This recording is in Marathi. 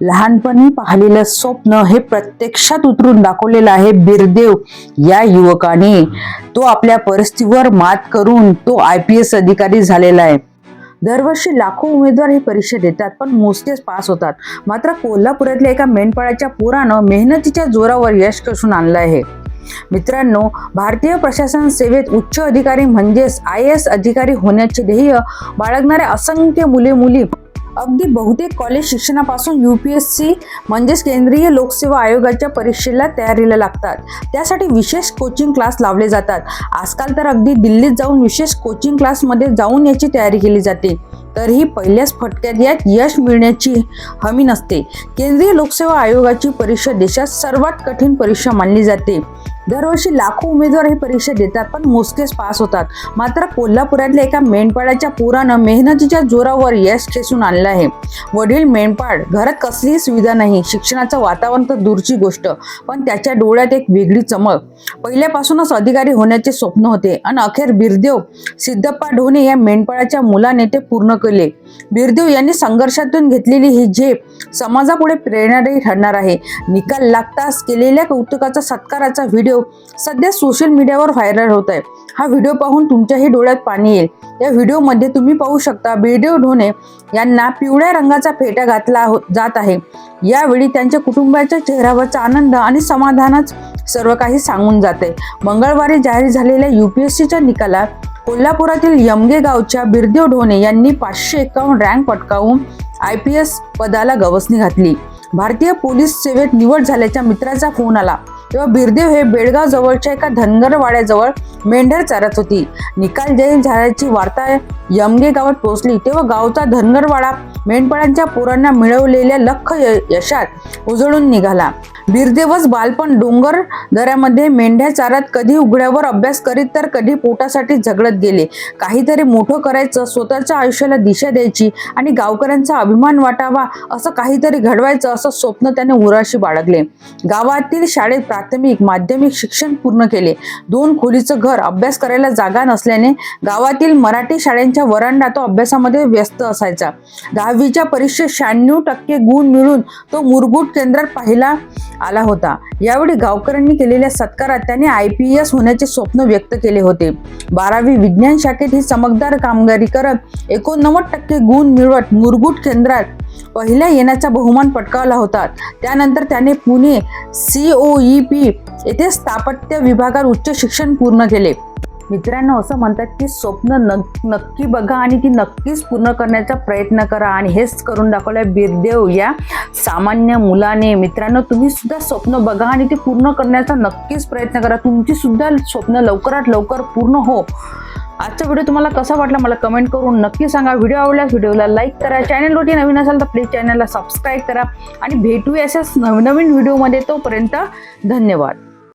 लहानपणी पाहिलेलं स्वप्न हे प्रत्यक्षात उतरून दाखवलेलं आहे बिरदेव या युवकाने. तो आपल्या परिस्थितीवर मात करून तो आय पी एस अधिकारी झालेला आहे. दरवर्षी लाखो उमेदवार ही परीक्षा देतात पण मोजकेच पास होतात. मात्र कोल्हापुरातल्या एका मेंढपाळाच्या पुरानं मेहनतीच्या जोरावर यश कसून आणलं आहे. मित्रांनो भारतीय प्रशासन सेवेत उच्च अधिकारी म्हणजेच आय एस अधिकारी होण्याचे ध्येय बाळगणाऱ्या असंख्य मुले मुली अगदी बहुतेक कॉलेज शिक्षणापासून यू पी एस सी म्हणजेच केंद्रीय लोकसेवा आयोगाच्या परीक्षेला तयारीला लागतात. त्यासाठी विशेष कोचिंग क्लास लावले जातात. आजकाल तर अगदी दिल्लीत जाऊन विशेष कोचिंग क्लासमध्ये जाऊन याची तयारी केली जाते. तरीही पहिल्याच फटक्यात यात यश मिळण्याची हमी नसते. केंद्रीय लोकसेवा आयोगाची परीक्षा देशात सर्वात कठीण परीक्षा मानली जाते. दरवर्षी लाखो उमेदवार ही परीक्षा देतात पण मोजकेच पास होतात. मात्र कोल्हापुरातल्या एका मेंढपाळाच्या पुरानं मेहनतीच्या जोरावर यश खेचून आणलं आहे. वडील मेंढपाळ घरात कसलीही सुविधा नाही शिक्षणाचं वातावरण तर दूरची गोष्ट पण त्याच्या डोळ्यात एक वेगळी चमक. पहिल्यापासूनच अधिकारी होण्याचे स्वप्न होते आणि अखेर बिरदेव सिद्धप्पा ढोणे या मेंढपाळाच्या मुलाने ते पूर्ण केले. बिरदेव यांनी संघर्षातून घेतलेली ही झेप समाजापुढे प्रेरणादायी ठरणार आहे. निकाल लागताच केलेल्या कौतुकाचा सत्काराचा व्हिडिओ सध्या सोशल मीडियावर व्हायरल होत आहे. हा व्हिडिओ पाहून तुमच्याही डोळ्यात पाणी येईल. या व्हिडिओमध्ये तुम्ही पाहू शकता बिरदेव ढोणे यांना पिवळ्या रंगाचा फेटा घातला हो- जात आहे. यावेळी त्यांच्या कुटुंबाच्या चेहऱ्यावरचा आनंद आणि समाधानच सर्व काही सांगून जाते. मंगळवारी जाहीर झालेल्या युपीएससीच्या निकालात कोल्हापुरातील यमगे गावच्या बिरदेव ढोणे यांनी पाचशे एकावन्न रँक पटकावून आय पी एस पदाला गवसणी घातली. भारतीय पोलीस सेवेत निवड झाल्याच्या मित्राचा फोन आला. तेव्हा बिरदेव हे बेळगाव जवळच्या एका धनगरवाड्याजवळ मेंढर चारत होती. निकाल जैन झाल्याची वार्ता यमगे गावात पोहोचली. तेव्हा गावचा धनगरवाडा मेंढपाळांच्या पोरांना मिळवलेल्या लख यशात उजळून निघाला. बिरदेवच बालपण डोंगर दऱ्यामध्ये मेंढ्या चारत कधी उघड्यावर अभ्यास करीत तर कधी पोटासाठी झगडत गेले. काहीतरी मोठं करायचं स्वतःच्या आयुष्याला दिशा द्यायची आणि गावकऱ्यांचा अभिमान वाटावा असं काहीतरी घडवायचं असं स्वप्न त्याने उराशी बाळगले. गावातील शाळेत प्राथमिक माध्यमिक शिक्षण पूर्ण केले. दोन खोलीचं घर अभ्यास करायला जागा नसल्याने गावातील मराठी शाळेंच्या वरांडा तो अभ्यासामध्ये व्यस्त असायचा. दहावीच्या परीक्षेत शहाण्णव टक्के गुण मिळून तो मुरगुट केंद्रात पाहिला. आला होता. यावेळी गावकऱ्यांनी केलेल्या सत्कारात त्याने आय पी एस होण्याचे स्वप्न व्यक्त केले होते. बारावी विज्ञान शाखेत ही चमकदार कामगिरी करत एकोणनव्वद टक्के गुण मिळवत मुरगुट केंद्रात पहिल्या येण्याचा बहुमान पटकावला होता. त्यानंतर त्याने पुणे सीओई पी येथे स्थापत्य विभागात उच्च शिक्षण पूर्ण केले. मित्रांनो असं म्हणतात की स्वप्न नक्की बघा आणि ती नक्कीच पूर्ण करण्याचा प्रयत्न करा. आणि हेच करून दाखवलं बिरदेव या सामान्य मुलाने. मित्रांनो तुम्ही सुद्धा स्वप्न बघा आणि ते पूर्ण करण्याचा नक्कीच प्रयत्न करा. तुमची सुद्धा स्वप्न लवकरात लवकर पूर्ण हो. आजचा व्हिडिओ तुम्हाला कसा वाटला मला कमेंट करून नक्की सांगा. व्हिडिओ आवडल्यास व्हिडिओला लाईक करा. चॅनलवरती नवीन असाल तर प्लीज चॅनलला सबस्क्राईब करा. आणि भेटूया अशाच नवनवीन व्हिडिओमध्ये. तोपर्यंत धन्यवाद.